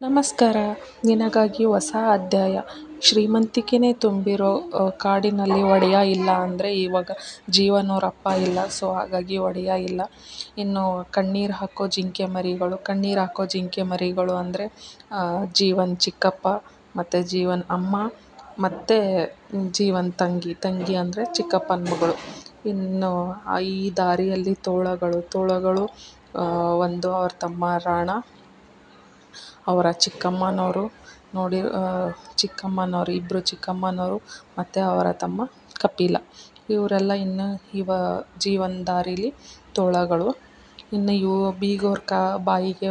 ನಮಸ್ಕಾರ. ನಿನಗಾಗಿ ಹೊಸ ಅಧ್ಯಾಯ. ಶ್ರೀಮಂತಿಕೆನೇ ತುಂಬಿರೋ ಕಾಡಿನಲ್ಲಿ ಒಡೆಯ ಇಲ್ಲ ಅಂದರೆ ಇವಾಗ ಜೀವನೋರಪ್ಪ ಇಲ್ಲ, ಸೊ ಹಾಗಾಗಿ ಒಡೆಯ ಇಲ್ಲ. ಇನ್ನು ಕಣ್ಣೀರು ಹಾಕೋ ಜಿಂಕೆ ಮರಿಗಳು, ಕಣ್ಣೀರು ಹಾಕೋ ಜಿಂಕೆ ಮರಿಗಳು ಅಂದರೆ ಜೀವನ್ ಚಿಕ್ಕಪ್ಪ ಮತ್ತು ಜೀವನ ಅಮ್ಮ ಮತ್ತು ಜೀವನ ತಂಗಿ. ತಂಗಿ ಅಂದರೆ ಚಿಕ್ಕಪ್ಪನ ಮಗಳು. ಇನ್ನು ಈ ದಾರಿಯಲ್ಲಿ ತೋಳಗಳು ತೋಳಗಳು ಒಂದು ಅವ್ರ ತಮ್ಮ ರಾಣ ಅವರ ಚಿಕ್ಕಮ್ಮನವರು ನೋಡಿ ಚಿಕ್ಕಮ್ಮನವರು ಇಬ್ಬರು ಚಿಕ್ಕಮ್ಮನವರು ಮತ್ತು ಅವರ ತಮ್ಮ ಕಪಿಲ. ಇವರೆಲ್ಲ ಇನ್ನು ಇವ ಜೀವನ ದಾರಿಲಿ ತೋಳಗಳು. ಇನ್ನು ಇವು ಬೀಗೋರ ಕಾ, ಬಾಯಿಗೆ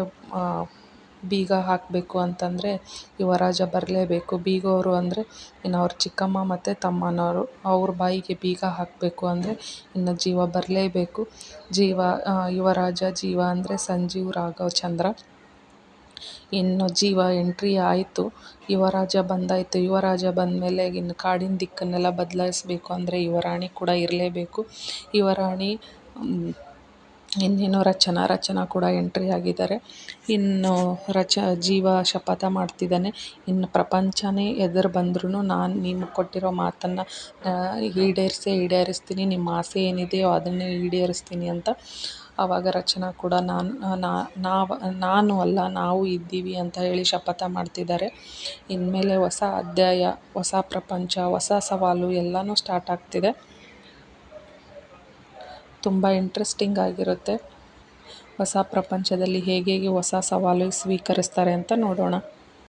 ಬೀಗ ಹಾಕಬೇಕು ಅಂತಂದರೆ ಯುವರಾಜ ಬರಲೇಬೇಕು. ಬೀಗೋರು ಅಂದರೆ ಇನ್ನು ಅವ್ರ ಚಿಕ್ಕಮ್ಮ ಮತ್ತು ತಮ್ಮನವರು. ಅವ್ರ ಬಾಯಿಗೆ ಬೀಗ ಹಾಕಬೇಕು ಅಂದರೆ ಇನ್ನು ಜೀವ ಬರಲೇಬೇಕು. ಜೀವ ಯುವರಾಜ ಜೀವ ಅಂದರೆ ಸಂಜೀವ್ ರಾಘವ್ ಚಂದ್ರ. ಇನ್ನು ಜೀವ ಎಂಟ್ರಿ ಆಯಿತು. ಯುವರಾಜ ಬಂದಾಯಿತು. ಯುವರಾಜ ಬಂದಮೇಲೆ ಇನ್ನು ಕಾಡಿನ ದಿಕ್ಕನ್ನೆಲ್ಲ ಬದಲಾಯಿಸ್ಬೇಕು ಅಂದರೆ ಯುವರಾಣಿ ಕೂಡ ಇರಲೇಬೇಕು. ಯುವರಾಣಿ ಇನ್ನೇನು ರಚನಾ ರಚನಾ ಕೂಡ ಎಂಟ್ರಿ ಆಗಿದ್ದಾರೆ. ಇನ್ನು ರಚ, ಜೀವ ಶಪಥ ಮಾಡ್ತಿದ್ದಾನೆ. ಇನ್ನು ಪ್ರಪಂಚನೇ ಎದುರು ಬಂದ್ರೂ ನಾನು ನಿಮ್ಗೆ ಕೊಟ್ಟಿರೋ ಮಾತನ್ನು ಈಡೇರಿಸೇ ಈಡೇರಿಸ್ತೀನಿ. ನಿಮ್ಮ ಆಸೆ ಏನಿದೆಯೋ ಅದನ್ನೇ ಈಡೇರಿಸ್ತೀನಿ ಅಂತ ಆವಾಗ ರಚನಾ ಕೂಡ ನಾನು ನಾವು, ನಾನು ಅಲ್ಲ, ನಾವು ಇದ್ದೀವಿ ಅಂತ ಹೇಳಿ ಶಪಥ ಮಾಡ್ತಿದ್ದಾರೆ. ಇನ್ಮೇಲೆ ಹೊಸ ಅಧ್ಯಾಯ, ಹೊಸ ಪ್ರಪಂಚ, ಹೊಸ ಸವಾಲು ಎಲ್ಲನೂ ಸ್ಟಾರ್ಟ್ ಆಗ್ತಿದೆ. ತುಂಬ ಇಂಟ್ರೆಸ್ಟಿಂಗ್ ಆಗಿರುತ್ತೆ. ಹೊಸ ಪ್ರಪಂಚದಲ್ಲಿ ಹೇಗೆ ಹೇಗೆ ಹೊಸ ಸವಾಲು ಸ್ವೀಕರಿಸ್ತಾರೆ ಅಂತ ನೋಡೋಣ.